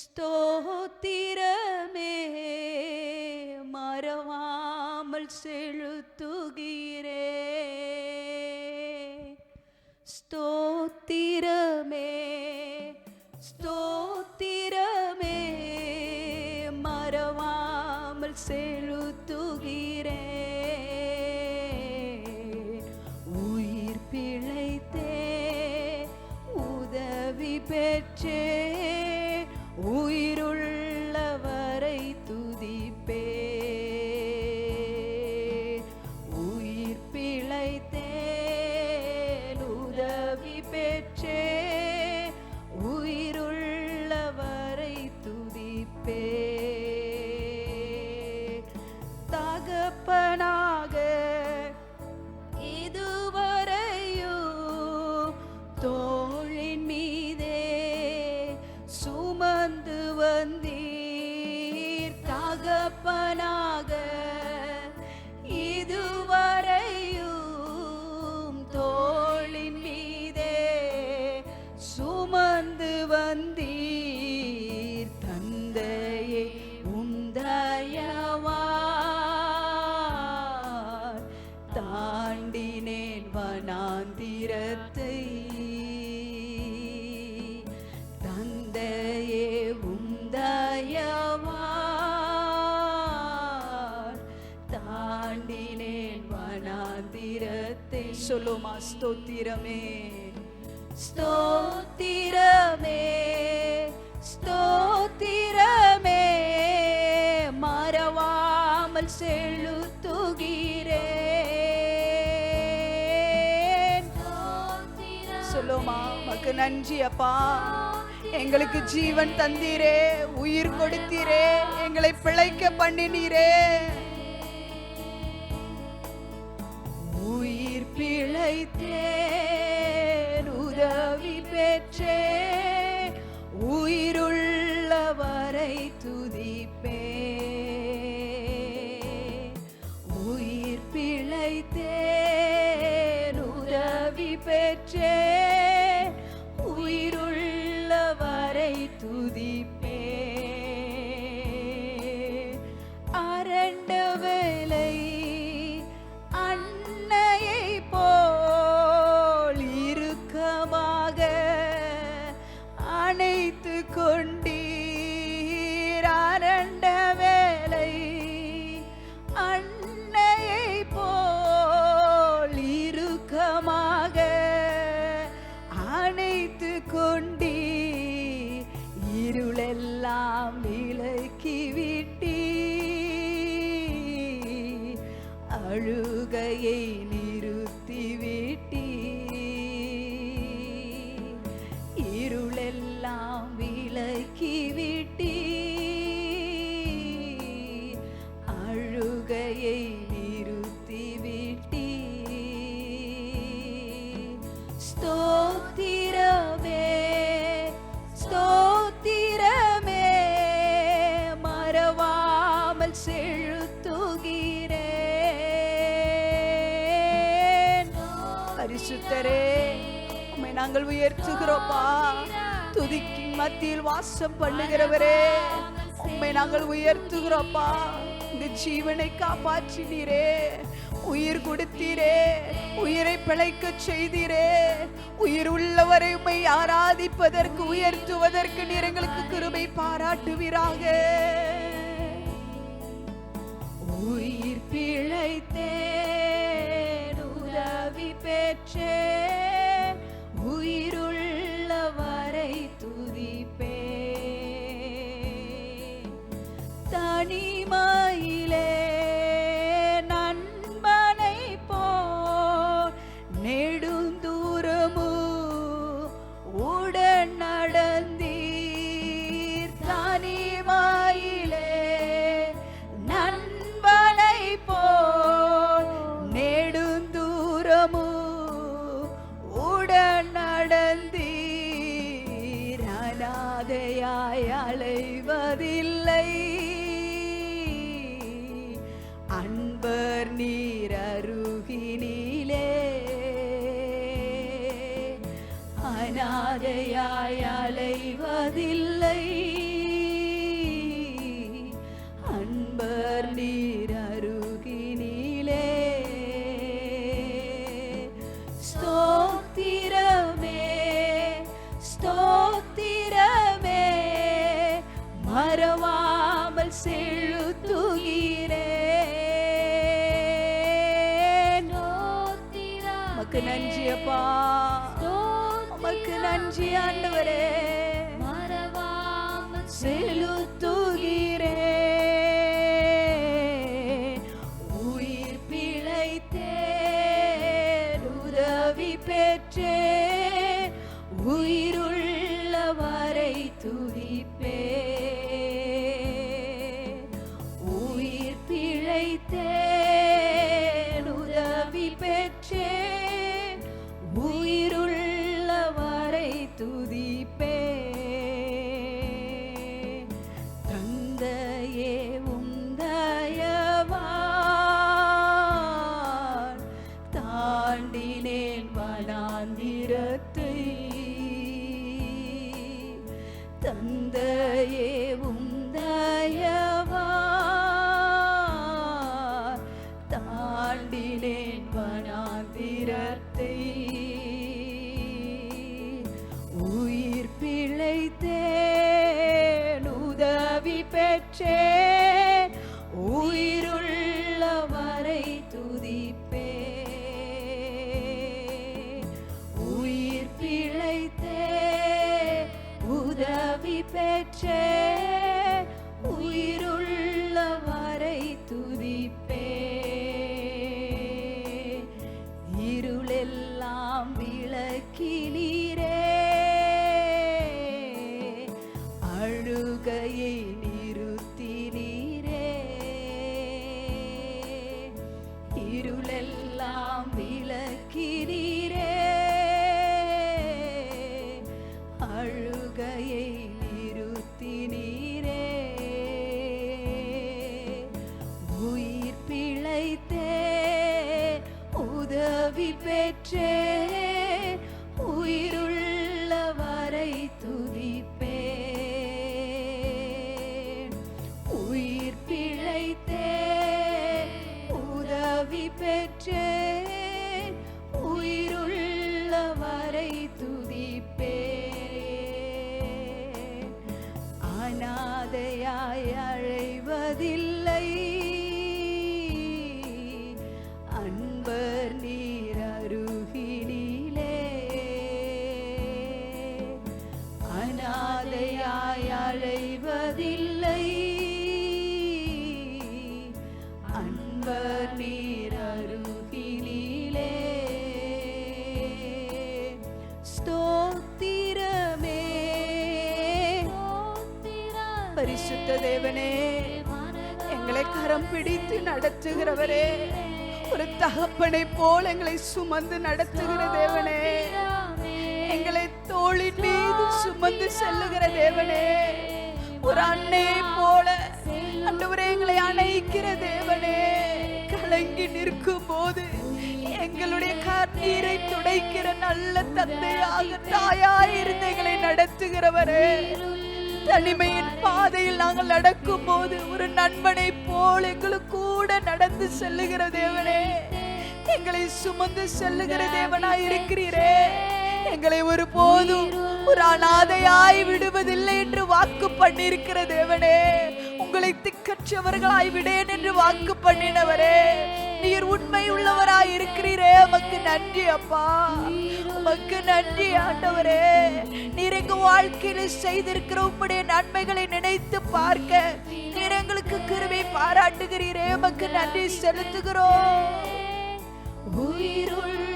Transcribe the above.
ஸ்தோத்திரமே மறவாமல் செலுத்துகிறே. ஸ்தோத்திரமே ஸ்தோத்திரமே மறவாமல் செலுத்துகிறேன் சொல்லுமா ஸ்தோத்திரமே ஸ்தோத்திரமே ஸ்தோத்திரமே மறவாமல் செலுத்துகிறேன் சொல்லுமா மக்கு நன்றி அப்பா எங்களுக்கு ஜீவன் தந்தீரே உயிர் கொடுத்தீரே எங்களை பிழைக்க பண்ணினீரே பிழைத்தேன் உதவி பெற்றே உயிருள்ளவரை துதிப்பே உயிர் பிழைத்தேன் உதவி பெற்றே அணைத்து கொண்டு நாங்கள் உயர்த்துகிறோப்பா துதிக்கின் மத்தியில் வாசம் பண்ணுகிறவரே உண்மை நாங்கள் உயர்த்துகிறோப்பா இந்த ஜீவனை காப்பாற்றினீரே உயிர் கொடுத்தீரே உயிரை பிழைக்க செய்தீரே. உயிர் உள்ளவரை உண்மை ஆராதிப்பதற்கு உயர்த்துவதற்கு நீர் எங்களுக்கு கிருபை பாராட்டுவீராக. உயிர் பிழைத்தே உதவி பெற்றே அன்பர் நீர. அப்பா. உமக்கு நன்றி ஆண்டவரே. மறவாமல் ஆவி பெற்றே உயிருள்ள வரை துதிப்பே உயிர் பிழைத்தே உதவி பெற்றே பரிசுத்த தேவனே எங்களை கரம் பிடித்து நடத்துகிறவரே ஒரு தகப்பனை போல் எங்களை சுமந்து நடத்துகிற தேவனே எங்களை தோளின் மீது சுமந்து செல்லுகிற தேவனே ஒரு அன்னையை போல அண்டவரே எங்களை அணைக்கிற தேவனே கலங்கி நிற்கும் போது எங்களுடைய கண்ணீரை துடைக்கிற நல்ல தந்தையாக தாயாய் இருந்த எங்களை நடத்துகிறவரே. தனிமையின் பாதையில் நாங்கள் நடக்கும் போது ஒரு நண்பனை போல் எங்களுக்கு கூட நடந்து செல்லுகிற தேவனே. எங்களை சுமந்து செல்லுகிற தேவனாய் இருக்கிறீரே. எங்களை ஒரு போதும் ஒரு அனாதையாய் விடுவதில்லை என்று வாக்கு பண்ணியிருக்கிற தேவனே. உங்களை திக்கற்றவர்களாய் விடேன் என்று வாக்கு பண்ணினவரே. உண்மை உள்ளவராய் இருக்கிறீரே உமக்கு நன்றி அப்பா. உமக்கு நன்றி ஆண்டவரே. நீர் எங்க வாழ்க்கையில செய்திருக்கிற உம்முடைய நன்மைகளை நினைத்து பார்க்க நீர் எங்களுக்கு கிருபை பாராட்டுகிறீரே. உமக்கு நன்றி செலுத்துகிறோம். உயிருள்ளவரை